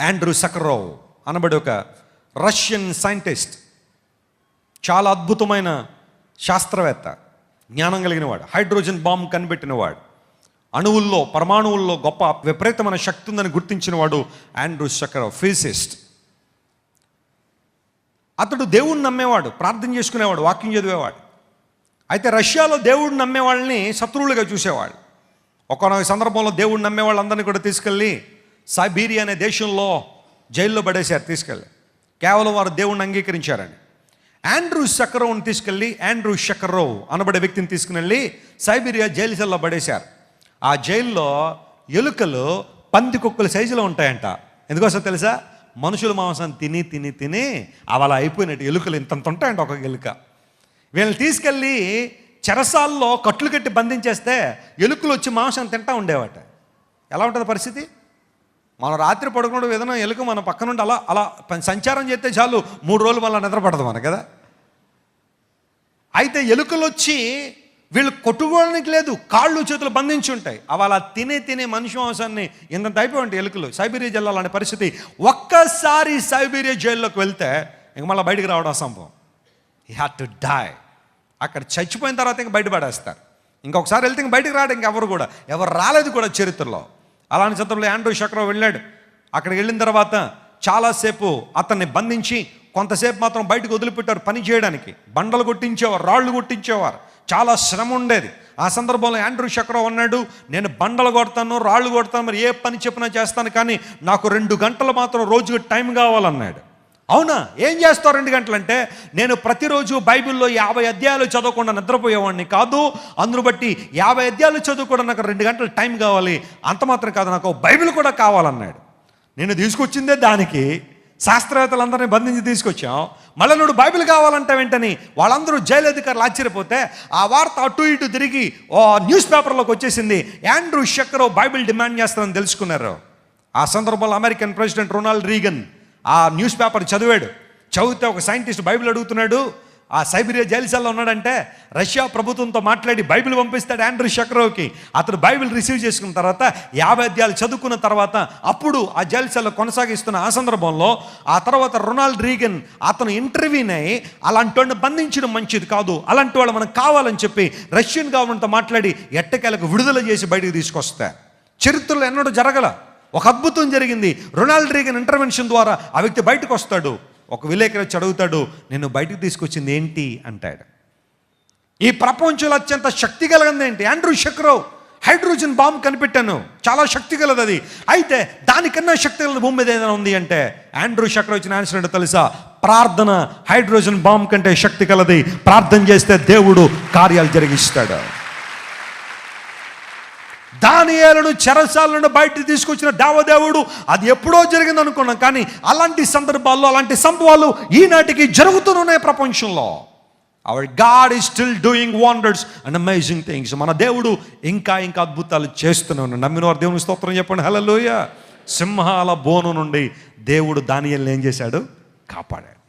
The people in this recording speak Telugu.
ఆండ్రూ సకరోవ్ అనబడి ఒక రష్యన్ సైంటిస్ట్. చాలా అద్భుతమైన శాస్త్రవేత్త జ్ఞానం కలిగిన వాడు హైడ్రోజన్ బాంబ్ కనిపెట్టినవాడు. అణువుల్లో పరమాణువుల్లో గొప్ప విపరీతమైన శక్తి ఉందని గుర్తించిన వాడు ఆండ్రూ సకరోవ్ ఫిజిసిస్ట్. అతడు దేవుడిని నమ్మేవాడు ప్రార్థన చేసుకునేవాడు వాక్యం చదివేవాడు. అయితే రష్యాలో దేవుడిని నమ్మే వాళ్ళని శత్రువులుగా చూసేవాడు ఒకనొక సందర్భంలో దేవుడిని నమ్మే వాళ్ళందరినీ కూడా తీసుకెళ్ళి సైబీరియా అనే దేశంలో జైల్లో పడేశారు తీసుకెళ్ళి. కేవలం వారు దేవుణ్ణి అంగీకరించారని. ఆండ్రూ షకరోవ్ని తీసుకెళ్ళి ఆండ్రూ షకరోవ్ అనబడే వ్యక్తిని తీసుకుని సైబీరియా జైలు సెల్లో పడేశారు. ఆ జైల్లో ఎలుకలు పంది కుక్కల సైజులో ఉంటాయంట. ఎందుకోసం తెలుసా? మనుషుల మాంసం తిని తిని తిని అవలా అయిపోయినట్టు ఎలుకలు ఇంతంత ఉంటాయంట ఒక ఎలుక. వీళ్ళని తీసుకెళ్ళి చెరసాల్లో కట్లు కట్టి బంధించేస్తే ఎలుకలు వచ్చి మాంసం తింటా ఉండేవాట. ఎలా ఉంటుంది పరిస్థితి? మనం రాత్రి పడుకున్నప్పుడు ఏదైనా ఎలుక మన పక్క నుండి అలా అలా సంచారం చేస్తే చాలు. మూడు రోజులు మళ్ళీ నిద్రపడదు మన కదా? అయితే ఎలుకలు వచ్చి వీళ్ళు కొట్టుకోవడానికి లేదు కాళ్ళు చేతులు బంధించి ఉంటాయి. అవి అలా తినే తినే మనిషి మాంసాన్ని ఇంత అయిపోయి ఉంటాయి ఎలుకలు. సైబీరియా జైల్లో అలాంటి పరిస్థితి. ఒక్కసారి సైబీరియా జైల్లోకి వెళ్తే ఇంక మళ్ళీ బయటికి రావడం అసంభవం. యూ హ్యావ్ టు డై అక్కడ చచ్చిపోయిన తర్వాత ఇంక బయటపడేస్తారు. ఇంకొకసారి వెళ్తే ఇంక బయటకు రావడం ఇంకెవరు కూడా. ఎవరు రాలేదు కూడా చరిత్రలో. అలాంటి సందర్భంలో ఆండ్రూ షక్రో వెళ్ళాడు. అక్కడికి వెళ్ళిన తర్వాత చాలాసేపు అతన్ని బంధించి కొంతసేపు మాత్రం బయటకు వదిలిపెట్టారు పని చేయడానికి. బండలు కొట్టించేవారు రాళ్ళు కొట్టించేవారు. చాలా శ్రమ ఉండేది. ఆ సందర్భంలో ఆండ్రూ షక్రో అన్నాడు నేను బండలు కొడతాను రాళ్ళు కొడతాను మరి ఏ పని చెప్పినా చేస్తాను కానీ నాకు రెండు గంటలు మాత్రం రోజుకి టైం కావాలన్నాడు. అవునా? ఏం చేస్తావు రెండు గంటలంటే నేను ప్రతిరోజు బైబిల్లో యాభై అధ్యాయాలు చదవకుండా నిద్రపోయేవాడిని కాదు. అందును బట్టి యాభై అధ్యాయాలు చదువుకోవడం నాకు రెండు గంటలు టైం కావాలి. అంత మాత్రం కాదు నాకు బైబిల్ కూడా కావాలన్నాడు. నేను తీసుకొచ్చిందే దానికి. శాస్త్రవేత్తలందరినీ బంధించి తీసుకొచ్చాం. మళ్ళీ నువ్వు బైబిల్ కావాలంటే వెంటనే వాళ్ళందరూ జైలు అధికారులు ఆశ్చర్యపోతే ఆ వార్త అటు ఇటు తిరిగి ఓ న్యూస్ పేపర్లోకి వచ్చేసింది. యాండ్రూ షక్కరో బైబిల్ డిమాండ్ చేస్తారని తెలుసుకున్నారు. ఆ సందర్భంలో అమెరికన్ ప్రెసిడెంట్ రొనాల్డ్ రీగన్ ఆ న్యూస్ పేపర్ చదివాడు. చదివితే ఒక సైంటిస్ట్ బైబిల్ అడుగుతున్నాడు ఆ సైబీరియా జైలుసల్లో ఉన్నాడంటే రష్యా ప్రభుత్వంతో మాట్లాడి బైబిల్ పంపిస్తాడు ఆండ్రూ షక్రోవ్కి. అతను బైబిల్ రిసీవ్ చేసుకున్న తర్వాత యాభై అధ్యాయాలు చదువుకున్న తర్వాత అప్పుడు ఆ జైలుసల్లో కొనసాగిస్తున్న ఆ సందర్భంలో ఆ తర్వాత రొనాల్డ్ రీగన్ అతను ఇంటర్వ్యూని అలాంటి వాడిని బంధించడం మంచిది కాదు. అలాంటి వాళ్ళు మనకు కావాలని చెప్పి రష్యన్ గవర్నమెంట్తో మాట్లాడి ఎట్టకేలకు విడుదల చేసి బయటికి తీసుకొస్తే. చరిత్రలో ఎన్నడూ జరగల. ఒక అద్భుతం జరిగింది. రొనాల్డ్ రీగన్ ఇంటర్వెన్షన్ ద్వారా ఆ వ్యక్తి బయటకు వస్తాడు. ఒక విలేకరి వచ్చి అడుగుతాడు నిన్ను బయటకు తీసుకొచ్చింది ఏంటి? అంటాడు. ఈ ప్రపంచంలో అత్యంత శక్తి కలిగింది ఏంటి? Andrew Sakharov. హైడ్రోజన్ బాంబ్ కనిపెట్టాను. చాలా శక్తి కలది అది. అయితే దానికన్నా శక్తి కలది భూమి మీద ఏదైనా ఉంది అంటే ఆండ్రూ షక్రో వచ్చిన ఆన్సర్ అంటే తెలుసా? ప్రార్థన హైడ్రోజన్ బాంబు కంటే శక్తి కలది ప్రార్థన చేస్తే దేవుడు కార్యాలు జరిగిస్తాడు. దానియాలను చెరసాల నుండి తీసుకొచ్చిన దేవదేవుడు. అది ఎప్పుడో జరిగింది అనుకున్నాం కానీ అలాంటి సందర్భాల్లో అలాంటి సంభవాలు ఈనాటికి జరుగుతూనే ప్రపంచంలో. Our god is still doing wonders and amazing things మన దేవుడు ఇంకా ఇంకా అద్భుతాలు చేస్తూనే ఉన్నాడు. నమ్మిన వారు దేవుని స్తోత్రం చెప్పండి. హలో సింహాల బోను నుండి దేవుడు దానియల్ని ఏం చేశాడు? కాపాడాడు.